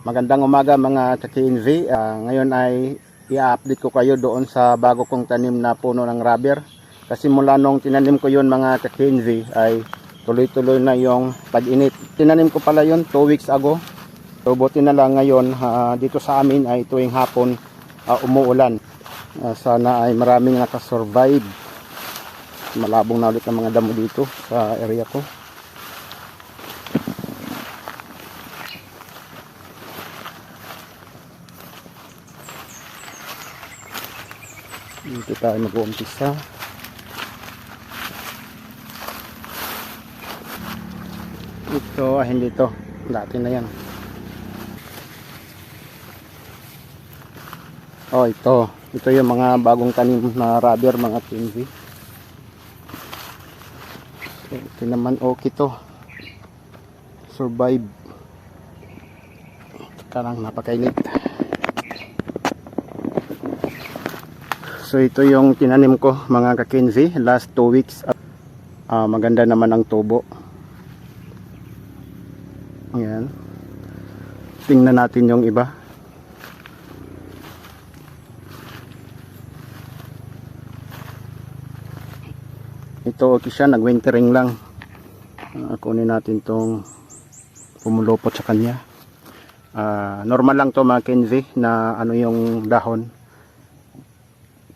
Magandang umaga mga ka-KNV. Ah, ngayon ay i-update ko kayo doon sa bago kong tanim na puno ng rubber. Kasi mula nung tinanim ko yun mga ka-KNV ay tuloy-tuloy na yung pag-init. Tinanim ko pala yun 2 weeks ago. So buti na lang ngayon ah, dito sa amin ay tuwing hapon ah, umuulan. Ah, sana ay maraming nakasurvive. Malabong na ulit ang mga damo dito sa area ko. Dito tayo mag-uumpisa. Ito, ah, hindi to. Dati na yan. Oh, ito. Ito yung mga bagong tanim na rubber, mga. So, ito naman okay to. Survive. Karang napakainit. So ito yung tinanim ko mga ka-Kenzie last 2 weeks. Ah, maganda naman ang tubo. Ayan. Tingnan natin yung iba. Ito okay siya, nag-wintering lang. Ah, kunin natin tong pumulupot sa kanya. Ah, normal lang to mga Kenzie na ano yung dahon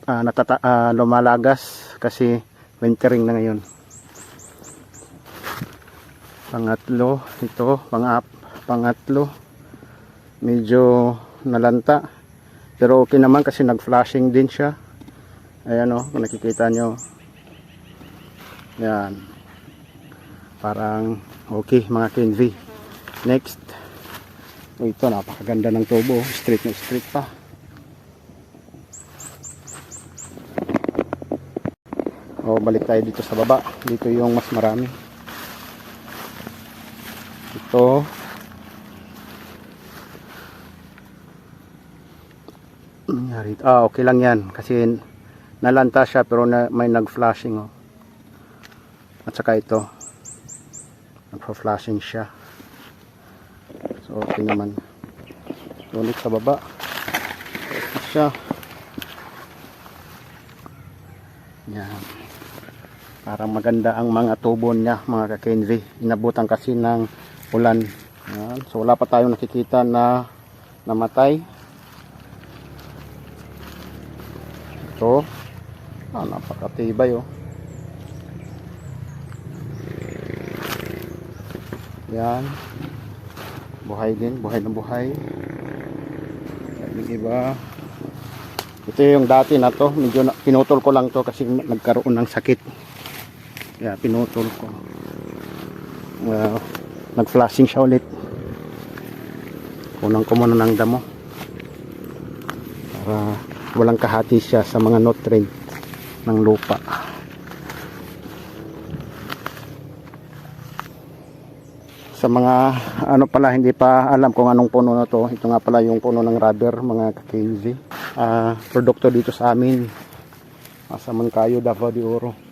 ah, natata ah, lumalagas kasi wintering na ngayon. Pangatlo, ito, pang pangatlo. Medyo nalanta. Pero okay naman kasi nag-flashing din siya. Ayan o, kung nakikita nyo. Yan. Parang okay mga Kenvi. Next. O ito, napakaganda ng tubo. Straight na straight pa. O balik tayo dito sa baba. Dito yung mas marami. Ito. Ah, okay lang yan. Kasi nalanta siya pero na, may nag-flashing. Oh. At saka ito. Nagpa-flashing siya. So okay naman. Ulit sa baba. Siya. Yan. Parang maganda ang mga tubo niya, mga ka-Kenzie. Inabutan kasi ng ulan. Yan. So wala pa tayong nakikita na namatay. Ito. Ah, napakatibay oh. Yan. Buhay din, buhay na buhay. Yung iba. Ito yung dati na to, medyo pinutol ko lang to kasi nagkaroon ng sakit. Kaya pinutol ko. Uh, nag-flashing siya ulit. Kunang ko muna ng damo. Para walang kahati siya sa mga nutrient ng lupa. Sa mga ano pala hindi pa alam kung anong puno na to. Ito nga pala yung puno ng rubber mga ka-KZ. Ah, produkto dito sa amin. Sa Mankayo, Davao de Oro.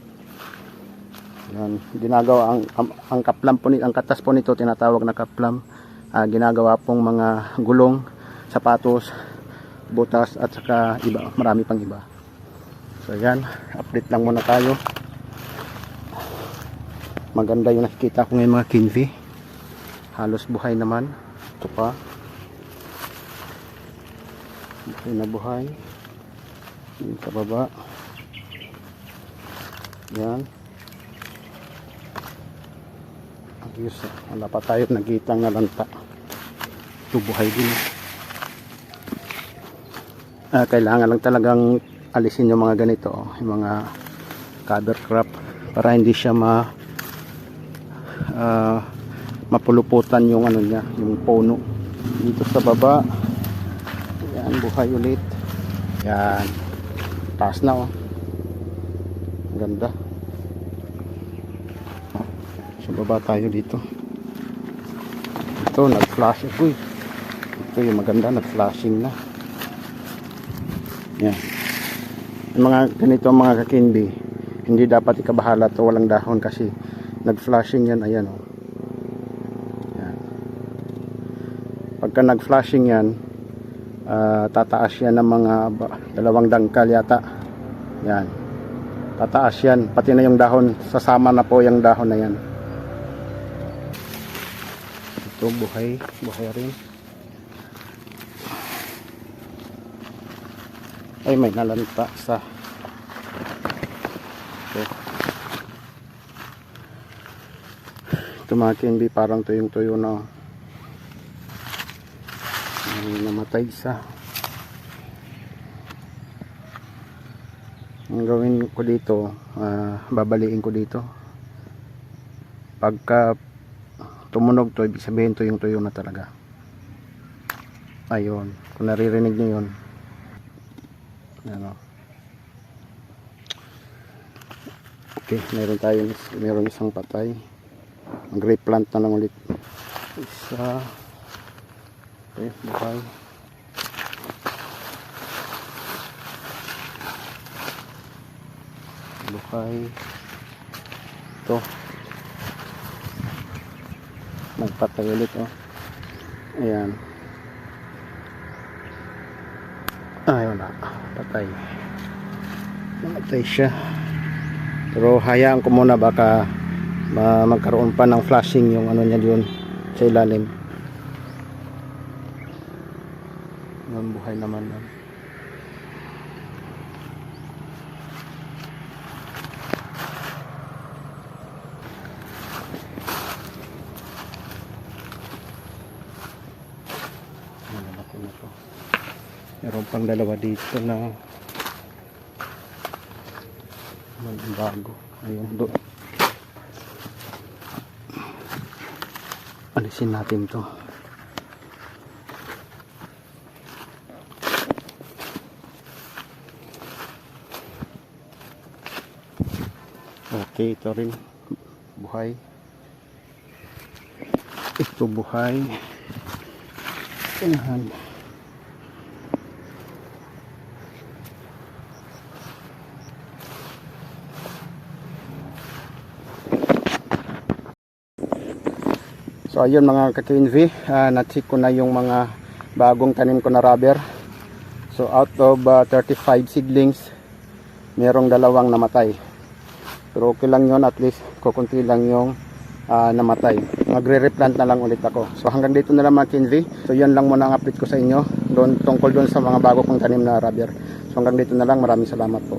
Yan, ginagawa ang, ang, ang kaplam po nito, ang katas po nito tinatawag na kaplam. Ah, ginagawa pong mga gulong, sapatos, butas at saka iba, marami pang iba. So yan, update lang muna tayo. Maganda yung nakikita ko ngayon mga kinvi. Halos buhay naman. Ito pa. Buhay na buhay. Yung sa baba. Yan. Ayos. Wala pa tayo nakitang nalanta. Ito buhay din. Ah, kailangan lang talagang alisin yung mga ganito. Yung mga cover crop. Para hindi siya ma ah, mapuluputan yung ano niya, yung puno. Dito sa baba. Yan, buhay ulit. Yan. Taas na oh. Ganda. Sa baba tayo dito. Ito, nag-flash. Uy. Ito yung maganda, nag-flashing na. Yan. Yung mga ganito mga kakindi, hindi dapat ikabahala to walang dahon kasi nag-flashing yan. Ayan oh. Yan. Pag pagka nag-flashing yan, ah, tataas yan ng mga dalawang dangkal yata. Yan. Tataas yan. Pati na yung dahon. Sasama na po yung dahon na yan. Ito, buhay. Buhay rin. Ay, may nalanta sa... Ito. Ito mga KNB, parang tuyong-tuyo na. May namatay isa. Ang gawin ko dito, ah, babaliin ko dito. Pagka tumunog to, ibig sabihin tuyong-tuyo na talaga. Ayun, kung naririnig niyo yun. Ano. Okay, meron tayo, meron isang patay. Mag-replant na lang ulit. Isa. Okay, buhay. Buhay. Ito. Nagpatay ulit, oh. Ayan. Ayun na. Patay. Namatay siya. Pero hayaan ko muna baka ma magkaroon pa ng flashing yung ano niya yun sa ilalim. Yung buhay naman yan. Ano na ko na to. Meron pang dalawa dito na bago. Ayun doon. Alisin natin to. Okay, ito rin. Buhay. Ito buhay. Ayan. So ayun mga ka-KNV, uh, na-check ko na yung mga bagong tanim ko na rubber. So out of ah, 35 seedlings, merong dalawang namatay. Pero okay lang yun, at least kukunti lang yung ah, namatay. Magre-replant na lang ulit ako. So hanggang dito na lang mga KNV. So yun lang muna ang update ko sa inyo doon, tungkol doon sa mga bago kong tanim na rubber. So hanggang dito na lang, maraming salamat po.